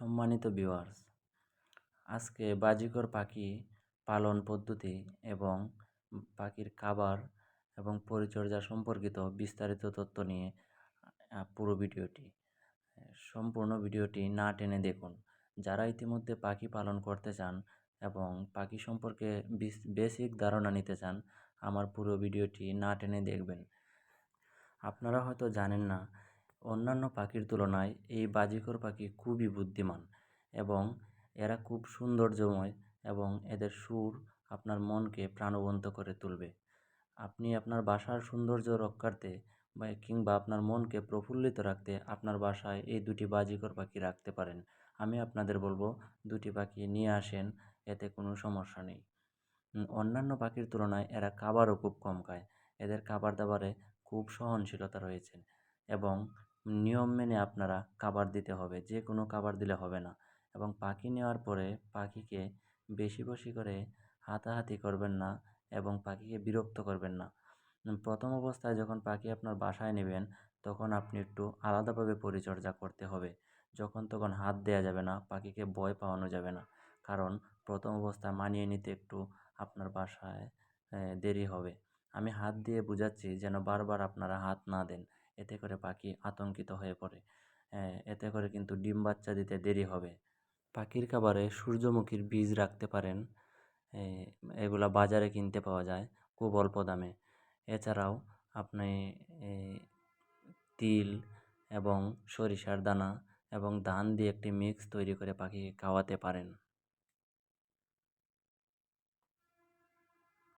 সম্মানিত ভিউয়ার্স আজকে বাজিকর পাখি পালন পদ্ধতি এবং পাখির খাবার এবং পরিচর্যা সম্পর্কিত বিস্তারিত তথ্য নিয়ে পুরো ভিডিওটি। সম্পূর্ণ ভিডিওটি না টেনে দেখুন। যারা ইতিমধ্যে পাখি পালন করতে চান এবং পাখি সম্পর্কে বেসিক ধারণা নিতে চান, আমার পুরো ভিডিওটি না টেনে দেখবেন। আপনারা হয়তো জানেন না অন্যান্য পাখির তুলনায় এই বাজিকর পাখি খুবই বুদ্ধিমান এবং এরা খুব সৌন্দর্যময় এবং এদের সুর আপনার মনকে প্রাণবন্ত করে তুলবে। আপনি আপনার বাসার সৌন্দর্য রক্ষার্থে বা কিংবা আপনার মনকে প্রফুল্লিত রাখতে আপনার বাসায় এই দুটি বাজিকর পাখি রাখতে পারেন। আমি আপনাদের বলব, দুটি পাখি নিয়ে আসেন, এতে কোনো সমস্যা নেই। অন্যান্য পাখির তুলনায় এরা খাবারও খুব কম খায়। এদের খাবার দাবারে খুব সহনশীলতা রয়েছে এবং নিয়ম মেনে আপনারা খাবার দিতে হবে, যে কোনো খাবার দিলে হবে না। এবং পাখি নেওয়ার পরে পাখিকে বেশি বেশি করে হাতাহাতি করবেন না এবং পাখিকে বিরক্ত করবেন না। প্রথম অবস্থায় যখন পাখি আপনার বাসায় নেবেন, তখন আপনি একটু আলাদাভাবে পরিচর্যা করতে হবে। যখন তখন হাত দেওয়া যাবে না, পাখিকে ভয় পাওয়ানো যাবে না। কারণ প্রথম অবস্থায় মানিয়ে নিতে একটু আপনার বাসায় দেরি হবে। আমি হাত দিয়ে বোঝাচ্ছি যেন বারবার আপনারা হাত না দেন। এতে করে পাখি আতঙ্কিত হয়ে পড়ে। আহ, এতে করে কিন্তু ডিম বাচ্চা দিতে দেরি হবে। পাখির খাবারে সূর্যমুখীর বীজ রাখতে পারেন। এগুলা বাজারে কিনতে পাওয়া যায় খুব অল্প দামে। এছাড়াও আপনি তিল এবং সরিষার দানা এবং ধান দিয়ে একটি মিক্স তৈরি করে পাখিকে খাওয়াতে পারেন।